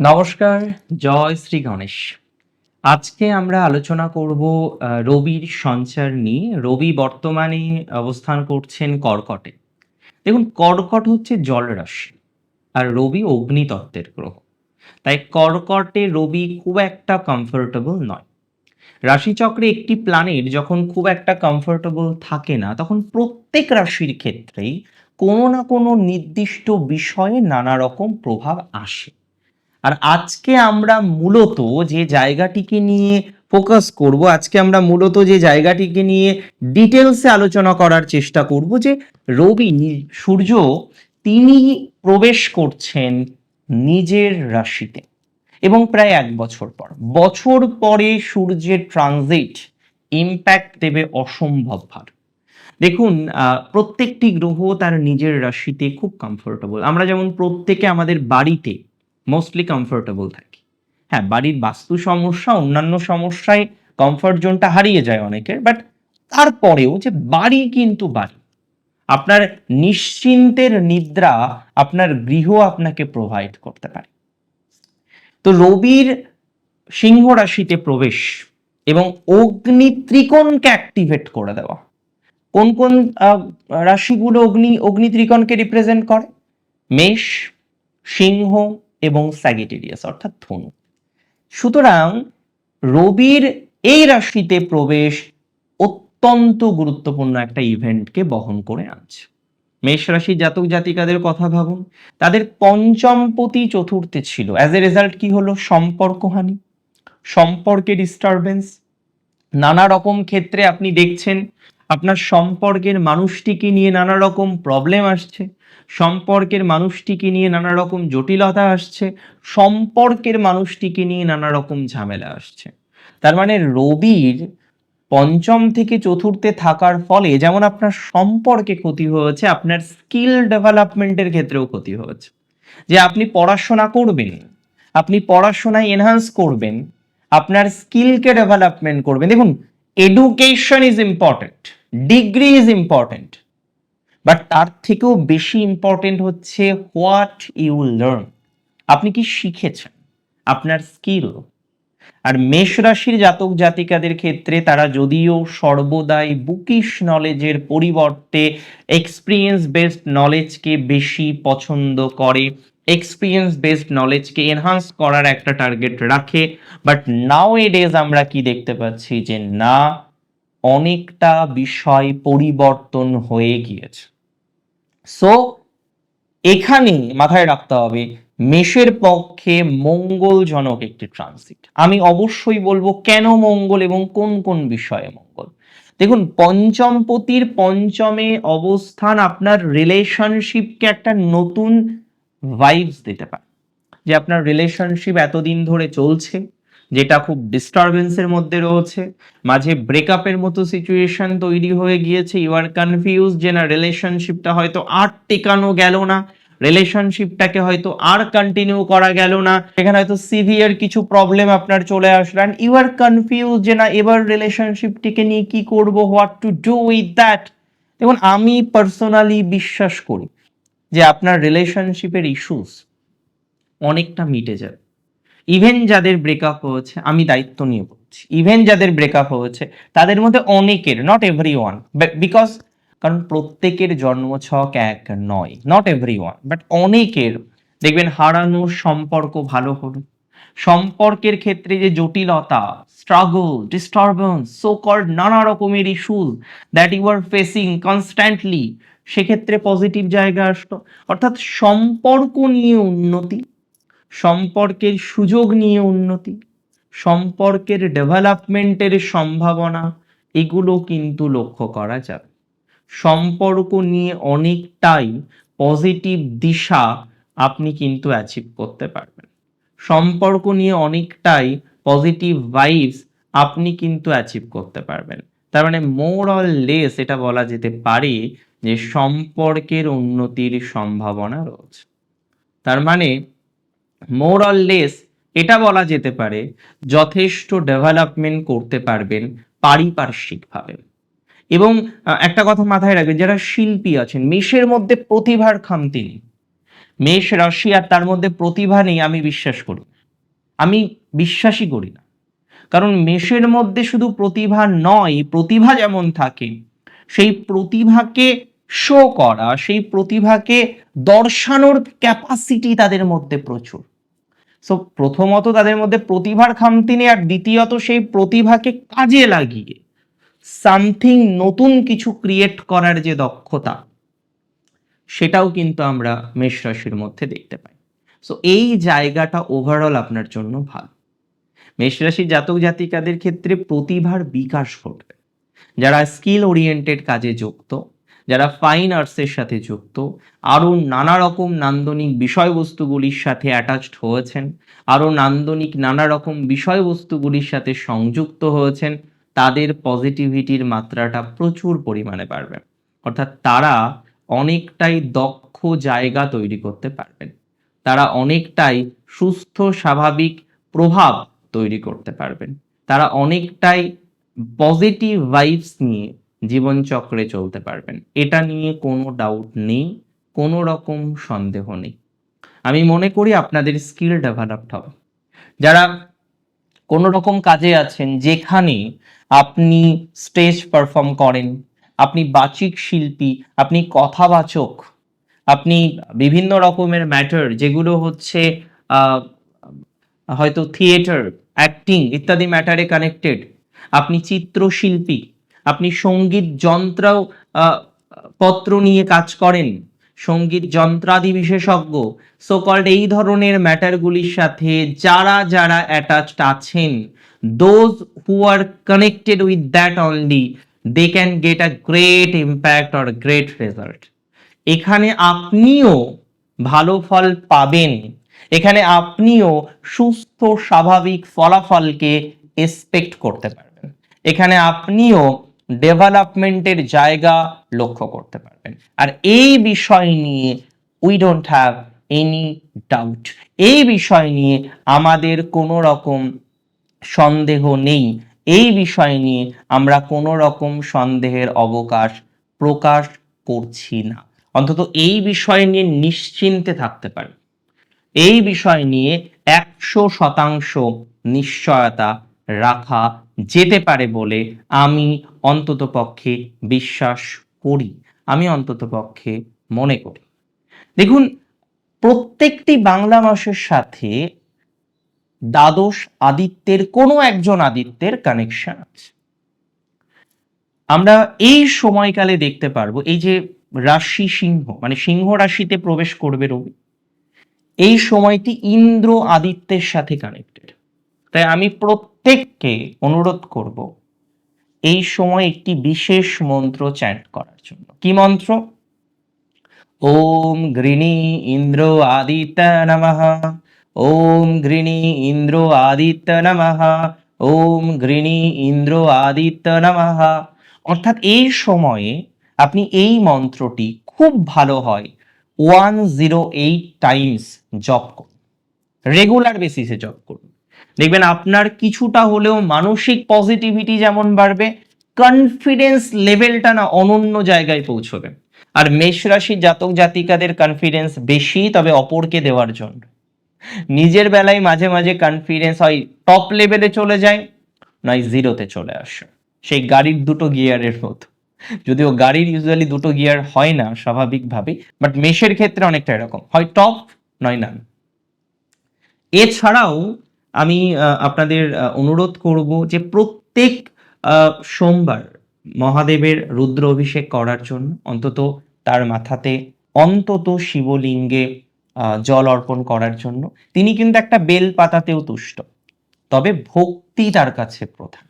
নমস্কার, জয় শ্রী গণেশ। আজকে আমরা আলোচনা করব রবির সঞ্চার নিয়ে। রবি বর্তমানে অবস্থান করছেন কর্কটে। দেখুন, কর্কট হচ্ছে জলরাশি আর রবি অগ্নিতত্ত্বের গ্রহ। তাই কর্কটে রবি খুব একটা কমফোর্টেবল নয়। রাশিচক্রে একটি প্ল্যানেট যখন খুব একটা কমফোর্টেবল থাকে না, তখন প্রত্যেক রাশির ক্ষেত্রেই কোনো না কোনো নির্দিষ্ট বিষয়ে নানা রকম প্রভাব আসে। আর আজকে আমরা মূলত যে জায়গাটিকে নিয়ে ফোকাস করব, আজকে আমরা মূলত যে জায়গাটিকে নিয়ে ডিটেলসে আলোচনা করার চেষ্টা করব যে রবি সূর্য তিনি প্রবেশ করছেন নিজের রাশিতে এবং প্রায় এক বছর পর। বছর পরে সূর্যের ট্রানজিট ইম্প্যাক্ট দেবে অসম্ভব ভার। দেখুন প্রত্যেকটি গ্রহ তার নিজের রাশিতে খুব কমফোর্টেবল আমরা যেমন প্রত্যেকে আমাদের বাড়িতে মোস্টলি কমফোর্টেবল থাকি। হ্যাঁ বাড়ির বাস্তু সমস্যা, অন্যান্য সমস্যায় কমফর্ট জোনটা হারিয়ে যায় অনেকের বাট তারপরেও যে বাড়ি কিন্তু বাড়ি। আপনার নিশ্চিন্তের নিদ্রা আপনার গৃহ আপনাকে প্রোভাইড করতে পারে। তো রবির সিংহ রাশিতে প্রবেশ এবং অগ্নি ত্রিকোণকে অ্যাক্টিভেট করে দেওয়া। কোন কোন রাশিগুলো অগ্নি অগ্নি ত্রিকোণকে রিপ্রেজেন্ট করে? মেষ, সিংহ এবং স্যাগিটেরিয়াস অর্থাৎ ধনু। সুতরাং রবির এই রাশিতে প্রবেশ অত্যন্ত গুরুত্বপূর্ণ একটা ইভেন্টকে বহন করে আনছে। মেষ রাশি জাতক জাতিকাদের কথা ভাবুন, তাদের পঞ্চমপতি চতুর্থে ছিল। অ্যাজ এ রেজাল্ট কি হলো? সম্পর্কহানি সম্পর্কে ডিস্টারবেন্স নানা রকম ক্ষেত্রে আপনি দেখছেন আপনার সম্পর্কের মানুষটিকে নিয়ে নানা রকম প্রবলেম আসছে, সম্পর্কের মানুষটিকে নিয়ে নানা রকম জটিলতা আসছে, সম্পর্কের মানুষটিকে নিয়ে নানা রকম ঝামেলা আসছে। তার মানে রবির পঞ্চম থেকে চতুর্থে থাকার ফলে যেমন আপনার সম্পর্কে ক্ষতি হয়েছে, আপনার স্কিল ডেভেলপমেন্টের ক্ষেত্রেও ক্ষতি হয়েছে। যে আপনি পড়াশোনা করবেন, আপনি পড়াশোনায় এনহান্স করবেন, আপনার স্কিলকে ডেভেলপমেন্ট করবেন। দেখুন education is important degree is important but তার থেকেও বেশি ইম্পর্টেন্ট হচ্ছে হোয়াট ইউ লার্ন আপনি কি শিখেছেন? আপনার স্কিল আর মেষ রাশির জাতক জাতিকাদের ক্ষেত্রে তারা যদিও সর্বদাই বুকিশ নলেজের পরিবর্তে এক্সপিরিয়েন্স বেসড নলেজকে বেশি পছন্দ করে। এক্সপিরিয়েন্স বেসড নলেজকে এনহান্স করার একটা টার্গেট রাখে। বাট নাও এ ডেজ আমরা কি দেখতে পাচ্ছি যে না অনেকটা বিষয় পরিবর্তন হয়ে গিয়েছে। সো এখানে মাথায় রাখতে হবে, মেষের পক্ষে মঙ্গলজনক একটি ট্রানজিট আমি অবশ্যই বলব কেন মঙ্গল এবং কোন কোন বিষয়ে মঙ্গল? দেখুন, পঞ্চমপতির পঞ্চমে অবস্থান আপনার রিলেশনশিপকে একটা নতুন ভাইবস দিতে পারে। যে আপনার রিলেশনশিপ এতদিন ধরে চলছে যেটা খুব ডিস্টারবেন্সের মধ্যে রয়েছে। মাঝে ব্রেকআপের মতো সিচুয়েশন তৈরি হয়ে গিয়েছে। ইউ আর কনফিউজ যে না রিলেশনশিপটা হয়তো আর টেকানো গেল না। রিলেশনশিপটাকে হয়তো আর কন্টিনিউ করা গেল না। এখানে হয়তো সিভিয়ার কিছু প্রবলেম আপনার চলে আসলো অ্যান্ড ইউ আর কনফিউজ যে না এবার রিলেশনশিপটিকে নিয়ে কি করব? What to do with that দেখুন, আমি পার্সোনালি বিশ্বাস করি যে আপনার রিলেশনশিপের ইস্যুস অনেকটা মিটে যাবে। ইভেন যাদের ব্রেকআপ হয়েছে, আমি দায়িত্ব নিয়ে বলছি। ইভেন যাদের ব্রেকআপ হয়েছে, তাদের মধ্যে অনেকের নট এভরি ওয়ান বিকজ কারণ প্রত্যেকের জন্মছক এক নয় নট এভরি ওয়ান বাট অনেকের, দেখবেন হারানোর সম্পর্ক ভালো হলো। সম্পর্কের ক্ষেত্রে যে জটিলতা স্ট্রাগল ডিস্টারবেন্স সো কল্ড নানা রকমের issues that you are facing constantly সেক্ষেত্রে পজিটিভ জায়গা আসলো। অর্থাৎ সম্পর্ক নিয়ে উন্নতি সম্পর্কের সুযোগ নিয়ে উন্নতি, সম্পর্কের ডেভেলপমেন্টের সম্ভাবনা, এগুলো কিন্তু লক্ষ্য করা যাবে সম্পর্ক নিয়ে অনেকটাই পজিটিভ দিশা আপনি কিন্তু অ্যাচিভ করতে পারবেন। সম্পর্ক নিয়ে অনেকটাই পজিটিভ ভাইবস আপনি কিন্তু অ্যাচিভ করতে পারবেন। তার মানে মোর অল লেস এটা বলা যেতে পারে যে সম্পর্কের উন্নতির সম্ভাবনা রয়েছে। তার মানে মোর অর লেস এটা বলা যেতে পারে, যথেষ্ট ডেভেলপমেন্ট করতে পারবেন পারিপার্শ্বিকভাবে। এবং একটা কথা মাথায় রাখবেন, যারা শিল্পী আছেন, মেষের মধ্যে প্রতিভার খামতি নেই। মেষ, রাশি আর তার মধ্যে প্রতিভা নেই, আমি বিশ্বাস করি আমি বিশ্বাসই করি না। কারণ মেষের মধ্যে শুধু প্রতিভা নয়, প্রতিভা যেমন থাকে, সেই প্রতিভাকে শো করা, সেই প্রতিভাকে দর্শানোর ক্যাপাসিটি তাদের মধ্যে প্রচুর। সো প্রথমত তাদের মধ্যে প্রতিভার খামতি নেই আর দ্বিতীয়ত সেই প্রতিভাকে কাজে লাগিয়ে সামথিং নতুন কিছু ক্রিয়েট করার যে দক্ষতা, সেটাও কিন্তু আমরা মেষ রাশির মধ্যে দেখতে পাই। সো এই জায়গাটা ওভারঅল আপনার জন্য ভালো। মেষ রাশির জাতক জাতিকাদের ক্ষেত্রে প্রতিভার বিকাশ ঘটবে। যারা স্কিল ওরিয়েন্টেড কাজে যুক্ত যারা ফাইন আর্টসের সাথে যুক্ত, আরও নানা রকম নান্দনিক বিষয়বস্তুগুলির সাথে অ্যাটাচড হয়েছেন, আরও নান্দনিক নানা রকম বিষয়বস্তুগুলির সাথে সংযুক্ত হয়েছেন, তাদের পজিটিভিটির মাত্রাটা প্রচুর পরিমাণে বাড়বে। অর্থাৎ তারা অনেকটাই দক্ষ জায়গা তৈরি করতে পারবেন। তারা অনেকটাই সুস্থ, স্বাভাবিক প্রভাব তৈরি করতে পারবেন। তারা অনেকটাই পজিটিভ ভাইবস নিয়ে জীবনচক্রে চলতে পারবেন। এটা নিয়ে কোনো ডাউট নেই, কোনো রকম সন্দেহ নেই। আমি মনে করি আপনাদের স্কিল ডেভেলপড হবে। যারা কোনো রকম কাজে আছেন, যেখানে আপনি স্টেজ পারফর্ম করেন, আপনি বাচিক শিল্পী, আপনি কথাবাচক, আপনি বিভিন্ন রকমের ম্যাটার যেগুলো হচ্ছে হয়তো থিয়েটার অ্যাক্টিং ইত্যাদি ম্যাটারে কানেক্টেড আপনি চিত্রশিল্পী আপনি সংগীত যন্ত্র পত্র নিয়ে কাজ করেন, সংগীত যন্ত্রাদি বিশেষজ্ঞ। সো কল্ড এই ধরনের ম্যাটারগুলির সাথে যারা যারা অ্যাটাচড আছেন those who are connected with that only they can get a great impact or great result এখানে আপনিও ভালো ফল পাবেন। এখানে আপনিও সুস্থ, স্বাভাবিক ফলাফলকে এক্সপেক্ট করতে পারবেন। এখানে আপনিও ডেভেলপমেন্টের জায়গা লক্ষ্য করতে পারবেন। আর এই বিষয় নিয়ে we don't have any doubt এই বিষয় নিয়ে আমাদের কোনো রকম সন্দেহ নেই। এই বিষয় নিয়ে আমরা কোনো রকম সন্দেহের অবকাশ প্রকাশ করছি না। অন্তত এই বিষয় নিয়ে নিশ্চিন্তে থাকতে পারি। এই বিষয় নিয়ে একশো শতাংশ নিশ্চয়তা রাখা যেতে পারে বলে আমি অন্তত পক্ষে বিশ্বাস করি। আমি অন্তত পক্ষে মনে করি। দেখুন, প্রত্যেকটি বাংলা মাসের সাথে দ্বাদশ আদিত্যের কোনো একজন আদিত্যের কানেকশন আছে। আমরা এই সময়কালে দেখতে পারব, এই যে রাশি সিংহ মানে সিংহ রাশিতে প্রবেশ করবে রবি, এই সময়টি ইন্দ্র আদিত্যের সাথে কানেক্টেড তাই আমি প্রত্যেককে অনুরোধ করব, এই সময় একটি বিশেষ মন্ত্র চ্যান্ট করার জন্য। কি মন্ত্র? ওম গৃণী ইন্দ্র আদিত্য নমঃ। ওম গৃণী ইন্দ্র আদিত্য নমঃ। ওম গৃণী ইন্দ্র আদিত্য নমঃ। অর্থাৎ এই সময়ে আপনি এই মন্ত্রটি খুব ভালো হয় ওয়ান জিরো এইট টাইমস জপ করুন। রেগুলার বেসিসে জপ করুন। দেখবেন আপনার কিছুটা হলেও মানসিক পজিটিভিটি যেমন বাড়বে কনফিডেন্স লেভেলটা না অনন্য জায়গায় পৌঁছবে। আর মেষ রাশির জাতক জাতিকাদের কনফিডেন্স বেশি, তবে অপরকে দেওয়ার জন্য। নিজের বেলায় মাঝে মাঝে কনফিডেন্স হয় টপ লেভেলে চলে যায়, নয় জিরোতে চলে আসে। সেই গাড়ির দুটো গিয়ারের মতো। যদিও গাড়ির ইউজুয়ালি দুটো গিয়ার হয় না স্বাভাবিকভাবেই বাট মেষের ক্ষেত্রে অনেকটা এরকম। হয় টপ নয় নান এছাড়াও আমি আপনাদের অনুরোধ করব যে প্রত্যেক সোমবার মহাদেবের রুদ্র অভিষেক করার জন্য অন্তত তার মাথাতে অন্তত শিবলিঙ্গে জল অর্পণ করার জন্য। তিনি কিন্তু একটা বেল পাতাতেও তুষ্ট। তবে ভক্তি তার কাছে প্রধান।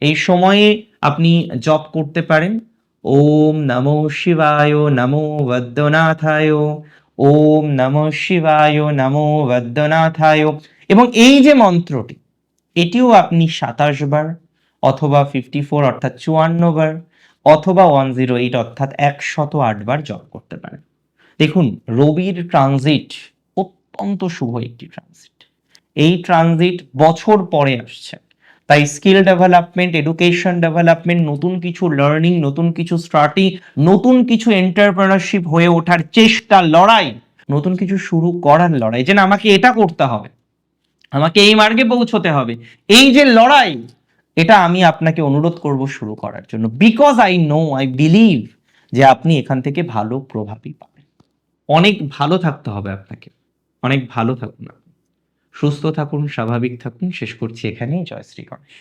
এই সময়ে আপনি জপ করতে পারেন। ওম নমো শিবায়, নমো বদ্যনাথায় ওম নমো শিবায়, নমো বদ্যনাথায়। এবং এই যে মন্ত্রটি, এটিও আপনি সাতাশ বার অথবা ফিফটি ফোর অর্থাৎ চুয়ান্ন বার অথবা ওয়ান জিরো এইট অর্থাৎ একশত আট বার জপ করতে পারেন। দেখুন, রবির ট্রানজিট অত্যন্ত শুভ একটি ট্রানজিট এই ট্রানজিট বছর পরে আসছে। তাই স্কিল ডেভেলপমেন্ট এডুকেশন ডেভেলপমেন্ট নতুন কিছু লার্নিং নতুন কিছু স্টার্টিং নতুন কিছু এন্টারপ্রেনারশিপ হয়ে ওঠার চেষ্টা, লড়াই, নতুন কিছু শুরু করার লড়াই। যে না আমাকে এটা করতে হবে, আমাকে এই মার্গে পৌঁছতে হবে। এই যে লড়াই, এটা আমি আপনাকে অনুরোধ করব শুরু করার জন্য। Because I know I believe যে আপনি এখান থেকে ভালো প্রভাবই পাবেন। অনেক ভালো থাকতে হবে আপনাকে। অনেক ভালো থাকুন সুস্থ থাকুন স্বাভাবিক থাকুন। শেষ করছি এখানেই। জয় শ্রী গণেশ